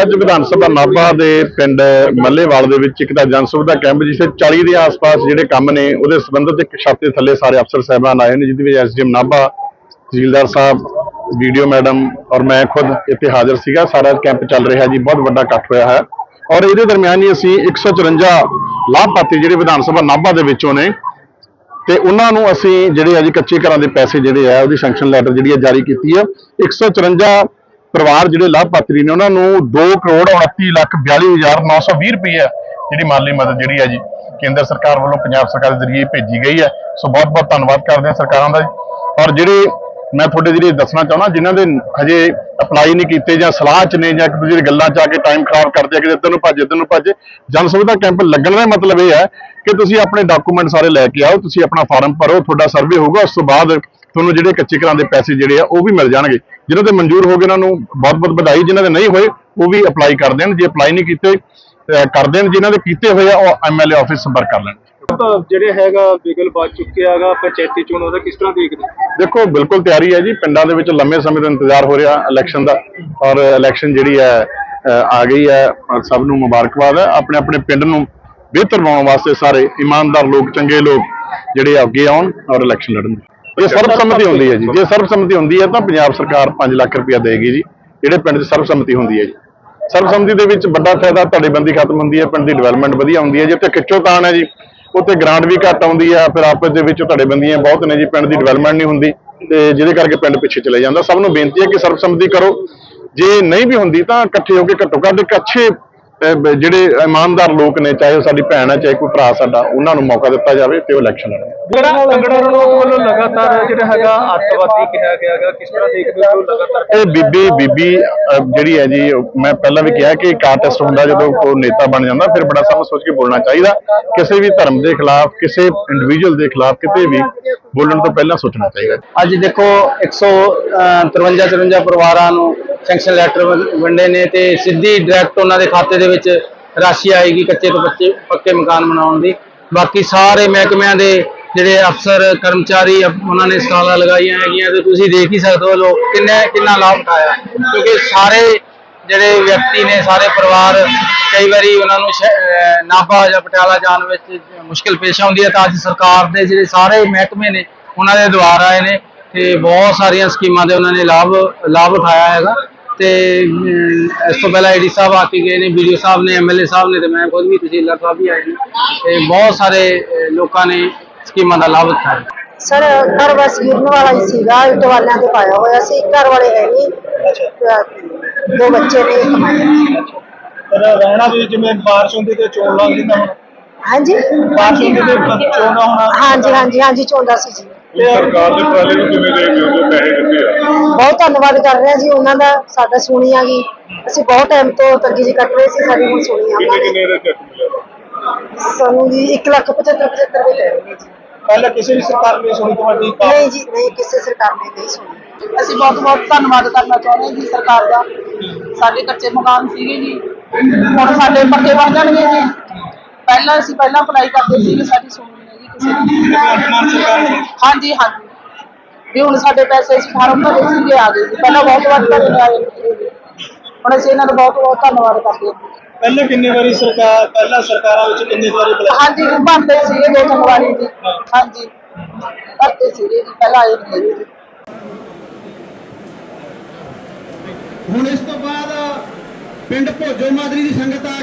ਅੱਜ ਵਿਧਾਨ ਸਭਾ ਨਾਭਾ ਦੇ ਪਿੰਡ ਮੱਲੇਵਾਲ ਦੇ ਵਿੱਚ ਇੱਕ ਤਾਂ ਜਨ ਸੁਵਿਧਾ ਕੈਂਪ ਜਿਸੇ 40 ਦੇ ਆਸ-ਪਾਸ ਜਿਹੜੇ ਕੰਮ ਨੇ, ਉਹਦੇ ਸੰਬੰਧਿਤ ਇੱਕ ਛੱਤ ਦੇ ਥੱਲੇ ਸਾਰੇ ਅਫਸਰ ਸਾਹਿਬਾਨ ਆਏ ਨੇ, ਜਿਹਦੇ ਵਿੱਚ ਐਸਡੀਐਮ ਨਾਭਾ, ਤਹਿਸੀਲਦਾਰ ਸਾਹਿਬ ਵੀਡੀਓ ਮੈਡਮ ਔਰ ਮੈਂ ਖੁਦ ਇੱਥੇ ਹਾਜ਼ਰ ਸੀਗਾ। ਸਾਰਾ ਕੈਂਪ ਚੱਲ ਰਿਹਾ ਜੀ, ਬਹੁਤ ਵੱਡਾ ਇਕੱਠ ਹੋਇਆ ਹੈ। ਔਰ ਇਹਦੇ ਦਰਮਿਆਨ ਹੀ ਅਸੀਂ 154 ਲਾਭਪਾਤਰੀ ਜਿਹੜੇ ਵਿਧਾਨ ਸਭਾ ਨਾਭਾ ਦੇ ਵਿੱਚੋਂ ਨੇ, ਤੇ ਉਹਨਾਂ ਨੂੰ ਅਸੀਂ ਜਿਹੜੇ ਅੱਜ ਕੱਚੇ ਘਰਾਂ ਦੇ ਪੈਸੇ ਜਿਹੜੇ ਆ, ਉਹਦੀ ਸੈਂਕਸ਼ਨ ਲੈਟਰ ਜਿਹੜੀ ਆ ਜਾਰੀ ਕੀਤੀ ਆ। 154 ਪਰਿਵਾਰ ਜਿਹੜੇ ਲਾਭਪਾਤਰੀ ਨੇ ਉਹਨਾਂ ਨੂੰ 2 ਕਰੋੜ 29 ਲੱਖ 42920 ਰੁਪਏ ਜਿਹੜੀ ਮਾਲੀ ਮਦਦ ਜਿਹੜੀ ਹੈ ਜੀ ਕੇਂਦਰ ਸਰਕਾਰ ਵੱਲੋਂ ਪੰਜਾਬ ਸਰਕਾਰ ਦੇ ਜ਼ਰੀਏ ਭੇਜੀ ਗਈ ਹੈ ਸੋ ਬਹੁਤ ਬਹੁਤ ਧੰਨਵਾਦ ਕਰਦੇ ਹਾਂ ਸਰਕਾਰਾਂ ਦਾ ਜੀ। ਔਰ ਜਿਹੜੇ ਮੈਂ ਤੁਹਾਡੇ ਜਿਹੜੇ ਦੱਸਣਾ ਚਾਹੁੰਦਾ, ਜਿਨ੍ਹਾਂ ਦੇ ਹਜੇ ਅਪਲਾਈ ਨਹੀਂ ਕੀਤੇ ਜਾਂ ਸਲਾਹ ਚ ਨੇ ਜਾਂ ਇੱਕ ਦੂਜੇ ਦੀ ਗੱਲਾਂ ਚ ਆ ਕੇ ਟਾਈਮ ਖਰਾਬ ਕਰਦੇ ਆ ਕਿ ਇੱਧਰ ਨੂੰ ਭੱਜ, ਇੱਧਰ ਨੂੰ ਭੱਜ, ਜਨ ਸੁਵਿਧਾ ਕੈਂਪ ਲੱਗਣ ਦਾ ਮਤਲਬ ਇਹ ਹੈ ਕਿ ਤੁਸੀਂ ਆਪਣੇ ਡਾਕੂਮੈਂਟ ਸਾਰੇ ਲੈ ਕੇ ਆਓ, ਤੁਸੀਂ ਆਪਣਾ ਫਾਰਮ ਭਰੋ, ਤੁਹਾਡਾ ਸਰਵੇ ਹੋਊਗਾ, ਉਸ ਤੋਂ ਬਾਅਦ ਤੁਹਾਨੂੰ ਜਿਹੜੇ ਕੱਚੇ ਘਰਾਂ ਦੇ ਪੈਸੇ ਜਿਹੜੇ ਆ ਉਹ ਵੀ ਮਿਲ ਜਾਣਗੇ। ਜਿਨ੍ਹਾਂ ਦੇ ਮਨਜ਼ੂਰ ਹੋ ਗਏ ਉਹਨਾਂ ਨੂੰ ਬਹੁਤ ਬਹੁਤ ਵਧਾਈ। ਜਿਨ੍ਹਾਂ ਦੇ ਨਹੀਂ ਹੋਏ ਉਹ ਵੀ ਅਪਲਾਈ ਕਰ ਦੇਣ। ਜੇ ਅਪਲਾਈ ਨਹੀਂ ਕੀਤੇ ਕਰ ਦੇਣ। ਜਿਨ੍ਹਾਂ ਦੇ ਕੀਤੇ ਹੋਏ ਆ ਉਹ ਐਮਐਲਏ ਆਫਿਸ ਸੰਪਰਕ ਕਰ ਲੈਣ। ਜਿਹੜੇ ਹੈਗਾ ਬਿਗਲ ਵੱਜ ਚੁੱਕਿਆ ਹੈਗਾ ਪੰਚਾਇਤੀ ਚੋਣ ਉਹਦਾ ਕਿਸ ਤਰ੍ਹਾਂ ਦੇਖਦੇ ਦੇਖੋ ਬਿਲਕੁਲ ਤਿਆਰੀ ਹੈ ਜੀ। ਪਿੰਡਾਂ ਦੇ ਵਿੱਚ ਲੰਮੇ ਸਮੇਂ ਤੋਂ ਇੰਤਜ਼ਾਰ ਹੋ ਰਿਹਾ ਇਲੈਕਸ਼ਨ ਦਾ। ਔਰ ਇਲੈਕਸ਼ਨ ਜਿਹੜੀ ਹੈ ਆ ਗਈ ਹੈ ਸਭ ਨੂੰ ਮੁਬਾਰਕਬਾਦ ਹੈ। ਆਪਣੇ ਆਪਣੇ ਪਿੰਡ ਨੂੰ ਬਿਹਤਰ ਬਣਾਉਣ ਵਾਸਤੇ ਸਾਰੇ ਇਮਾਨਦਾਰ ਲੋਕ ਚੰਗੇ ਲੋਕ ਜਿਹੜੇ ਅੱਗੇ ਆਉਣ ਔਰ ਇਲੈਕਸ਼ਨ ਲੜਨ। ਇਹ ਸਰਬਸੰਮਤੀ ਹੁੰਦੀ ਹੈ ਜੀ। ਜੇ ਸਰਬਸੰਮਤੀ। ਹੁੰਦੀ ਹੈ ਤਾਂ ਪੰਜਾਬ ਸਰਕਾਰ 5 ਲੱਖ ਰੁਪਇਆ ਦੇਗੀ ਜੀ। ਜਿਹੜੇ ਪਿੰਡ 'ਚ ਸਰਬਸੰਮਤੀ ਹੁੰਦੀ ਹੈ ਜੀ। ਸਰਬਸੰਮਤੀ ਦੇ ਵਿੱਚ ਵੱਡਾ ਫਾਇਦਾ ਧੜੇਬੰਦੀ ਖਤਮ ਹੁੰਦੀ ਹੈ ਪਿੰਡ ਦੀ ਡਿਵੈਲਪਮੈਂਟ ਵਧੀਆ ਹੁੰਦੀ ਹੈ। ਜਿੱਥੇ ਖਿੱਚੋਤਾਣ ਹੈ ਜੀ ਉੱਥੇ ਗ੍ਰਾਂਟ ਵੀ ਘੱਟ ਆਉਂਦੀ ਹੈ ਫਿਰ ਆਪਸ ਦੇ ਵਿੱਚ ਧੜੇਬੰਦੀਆਂ ਬਹੁਤ ਨੇ ਜੀ ਪਿੰਡ ਦੀ ਡਿਵੈਲਪਮੈਂਟ ਨਹੀਂ ਹੁੰਦੀ ਤੇ ਜਿਹਦੇ ਕਰਕੇ ਪਿੰਡ ਪਿੱਛੇ ਚਲੇ ਜਾਂਦਾ। ਸਭ ਨੂੰ ਬੇਨਤੀ ਹੈ ਕਿ ਸਰਬਸੰਮਤੀ ਕਰੋ। ਜੇ ਨਹੀਂ ਵੀ ਹੁੰਦੀ ਤਾਂ ਇਕੱਠੇ ਹੋ ਕੇ ਘੱਟੋ ਘੱਟ ਇੱਕ ਅੱਛੇ ਜਿਹੜੇ ਇਮਾਨਦਾਰ ਲੋਕ ਨੇ ਚਾਹੇ ਉਹ ਸਾਡੀ ਭੈਣ ਹੈ ਚਾਹੇ ਕੋਈ ਭਰਾ ਸਾਡਾ ਉਹਨਾਂ ਨੂੰ ਮੌਕਾ ਦਿੱਤਾ ਜਾਵੇ ਤੇ ਉਹ ਇਲੈਕਸ਼ਨ ਲੜਨ। ਜਿਹੜਾ ਤਗੜਾ ਰਣੋਤ ਵੱਲੋਂ ਲਗਾਤਾਰ ਜਿਹੜਾ ਹੈਗਾ ਅੱਤਵਾਦੀ ਕਿਹਾ ਗਿਆ ਹੈਗਾ ਕਿਸ ਤਰ੍ਹਾਂ ਦੇਖਦੇ ਹੋ ਲਗਾਤਾਰ? ਇਹ ਬੀਬੀ ਬੀਬੀ ਅਹ, ਜਿਹੜੀ ਹੈ ਜੀ ਉਹ ਮੈਂ ਪਹਿਲਾਂ ਵੀ ਕਿਹਾ ਕਿ ਇੱਕ ਆਰਟਿਸਟ ਹੁੰਦਾ ਜਦੋਂ ਕੋਈ ਨੇਤਾ ਬਣ ਜਾਂਦਾ ਫਿਰ ਬੜਾ ਸਮਝ ਸੋਚ ਕੇ ਬੋਲਣਾ ਚਾਹੀਦਾ। ਕਿਸੇ ਵੀ ਧਰਮ ਦੇ ਖਿਲਾਫ ਕਿਸੇ ਇੰਡੀਵਿਜੂਅਲ ਦੇ ਖਿਲਾਫ ਕਿਤੇ ਵੀ ਬੋਲਣ ਤੋਂ ਪਹਿਲਾਂ ਸੋਚਣਾ ਚਾਹੀਦਾ। ਅੱਜ ਦੇਖੋ 153 54 ਪਰਿਵਾਰਾਂ ਨੂੰ ਸੈਂਕਸ਼ਨ ਲੈਟਰ ਵੰਡੇ ਨੇ ਤੇ ਸਿੱਧੀ ਡਾਇਰੈਕਟ ਉਹਨਾਂ ਦੇ ਖਾਤੇ ਦੇ ਵਿੱਚ ਰਾਸ਼ੀ ਆਏਗੀ ਕੱਚੇ ਤੋਂ ਪੱਕੇ ਪੱਕੇ ਮਕਾਨ ਬਣਾਉਣ ਦੀ। ਬਾਕੀ ਸਾਰੇ ਮਹਿਕਮਿਆਂ ਦੇ ਜਿਹੜੇ ਅਫਸਰ, ਕਰਮਚਾਰੀ ਉਹਨਾਂ ਨੇ ਸਟਾਲਾਂ ਲਗਾਈਆਂ ਹੈਗੀਆਂ ਤੇ ਤੁਸੀਂ ਦੇਖ ਹੀ ਸਕਦੇ ਹੋ ਲੋਕ ਕਿੰਨਾ ਕਿੰਨਾ ਲਾਭ ਉਠਾਇਆ। ਕਿਉਂਕਿ ਸਾਰੇ ਜਿਹੜੇ ਵਿਅਕਤੀ ਨੇ, ਸਾਰੇ ਪਰਿਵਾਰ ਕਈ ਵਾਰੀ ਉਹਨਾਂ ਨੂੰ ਸ਼ਹਿ- ਅਹ ਨਾਭਾ ਜਾਂ ਪਟਿਆਲਾ ਜਾਣ ਵਿੱਚ ਮੁਸ਼ਕਲ ਪੇਸ਼ ਆਉਂਦੀ ਹੈ ਤਾਂ ਅੱਜ ਸਰਕਾਰ ਦੇ ਜਿਹੜੇ ਸਾਰੇ ਮਹਿਕਮੇ ਨੇ, ਉਹਨਾਂ ਦੇ ਦੁਆਰ ਆਏ ਨੇ ਤੇ ਬਹੁਤ ਸਾਰੀਆਂ ਸਕੀਮਾਂ ਦੇ ਉਹਨਾਂ ਨੇ ਲਾਭ ਲਾਭ ਉਠਾਇਆ ਹੈਗਾ। ਤੇ ਇਸ ਤੋਂ ਪਹਿਲਾਂ ਏਡੀ ਸਾਹਿਬ ਆ ਕੇ ਗਏ ਨੇ ਵੀਡੀਓ ਸਾਹਿਬ ਨੇ ਐਮਐਲਏ ਸਾਹਿਬ ਨੇ ਤੇ ਮੈਂ ਖੁਦ ਵੀ ਤਹਿਸੀਲਦਾਰ ਸਾਹਿਬ ਵੀ ਆਏ ਨੇ। ਤੇ ਬਹੁਤ ਸਾਰੇ ਲੋਕਾਂ ਨੇ ਸਕੀਮਾਂ ਦਾ ਲਾਭ ਉਠਾਇਆ ਸਰ ਘਰ ਬਸ ਗਿਰਨ ਵਾਲਾ ਹੀ ਸੀਗਾ ਇੱਟ ਵਾਲਿਆਂ ਤੇ ਪਾਇਆ ਹੋਇਆ ਸੀ ਘਰ ਵਾਲੇ ਹੈ ਨਹੀਂ। ਤੇ ਦੋ ਬੱਚੇ ਨੇ ਮੈਂ ਪਰ ਰਹਿਣਾ ਵੀ ਜਿਵੇਂ ਬਾਰਿਸ਼ ਹੁੰਦੀ ਤੇ ਚੋਣ ਲੱਗ ਜਾਂਦਾ ਹੁਣ। ਹਾਂਜੀ? ਬਾਰਿਸ਼ ਹੁੰਦੀ ਤੇ ਚੋਣ ਹੋਣਾ ਹਾਂਜੀ ਹਾਂਜੀ ਹਾਂਜੀ ਚੋਂਦਾ ਸੀ ਜੀ। ਸਰਕਾਰ ਦੇ ਪ੍ਰਾਲੇ ਨੂੰ ਕਿਵੇਂ ਦੇਖਦੇ ਹੋ? ਜੋ ਪੈਸੇ ਦਿੱਤੇ ਆ। ਬਹੁਤ ਧੰਨਵਾਦ ਕਰ ਰਹੇ ਹਾਂ ਜੀ ਉਹਨਾਂ ਦਾ ਸਾਡਾ ਸੁਣੀ ਆ ਗਈ ਅਸੀਂ ਬਹੁਤ ਟਾਈਮ ਤੋਂ ਤੰਗੀ ਜੀ ਕੱਟ ਰਹੇ ਸੀ ਸਾਡੀ ਹੁਣ ਸੁਣੀ ਆ ਉਹਨਾਂ ਨੇ ਦਾ ਚੈੱਕ ਮਿਲਿਆ? ਸਾਨੂੰ ਜੀ 1 ਲੱਖ 75 75 ਰੁਪਏ ਲੈ ਰਹੇ ਨੇ ਜੀ। ਪਹਿਲਾਂ ਕਿਸੇ ਵੀ ਸਰਕਾਰ ਨੇ ਸੁਣੀ ਤੁਹਾਡੀ? ਨਹੀਂ ਜੀ ਨਹੀਂ ਕਿਸੇ ਸਰਕਾਰ ਨੇ ਨਹੀਂ ਸੁਣੀ। ਅਸੀਂ ਬਹੁਤ ਬਹੁਤ ਧੰਨਵਾਦ ਕਰਨਾ ਚਾਹੁੰਦੇ ਹਾਂ ਜੀ ਸਰਕਾਰ ਦਾ। ਸਾਡੇ ਕੱਚੇ ਮਕਾਨ ਸੀਗੇ ਜੀ। ਹੁਣ ਸਾਡੇ ਪੱਕੇ ਬਣ ਜਾਣਗੇ ਜੀ। ਪਹਿਲਾਂ ਅਸੀਂ ਪਹਿਲਾਂ ਅਪਲਾਈ ਕਰਦੇ ਸੀ ਸਾਡੀ ਸੁਣੀ ਨਹੀਂ ਜੀ ਕਿਸੇ ਦੀ। ਵਰਤਮਾਨ ਸਰਕਾਰ ਨੇ ਹਾਂਜੀ ਹਾਂਜੀ। ਵੀ ਹੁਣ ਸਾਡੇ ਪੈਸੇ ਅਸੀਂ ਫਾਰਮ ਭਰੇ ਸੀਗੇ ਆ ਗਏ ਜੀ। ਪਹਿਲਾਂ ਬਹੁਤ ਵਾਰ ਭਰੇ ਆਏ। ਹੁਣ ਅਸੀਂ ਇਹਨਾਂ ਦਾ ਬਹੁਤ ਬਹੁਤ ਧੰਨਵਾਦ ਕਰਦੇ ਹਾਂ। ਪਹਿਲਾਂ ਕਿੰਨੇ ਵਾਰੀ ਸਰਕਾਰ ਪਹਿਲਾਂ ਸਰਕਾਰਾਂ ਵਿੱਚ ਕਿੰਨੇ ਵਾਰੀ ਬੁਲਾਇਆ ਹਾਂਜੀ ਭਰਦੇ ਸੀਗੇ ਦੋ ਤਿੰਨ ਵਾਰੀ ਜੀ। ਹਾਂਜੀ। ਭਰਦੇ ਸੀਗੇ ਜੀ ਪਹਿਲਾਂ ਆਏ ਨੇ ਜੀ। ਹੁਣ ਇਸ ਤੋਂ ਬਾਅਦ ਪਿੰਡ ਭੋਜੋ ਮਾਦਰੀ ਦੀ ਸੰਗਤ ਆ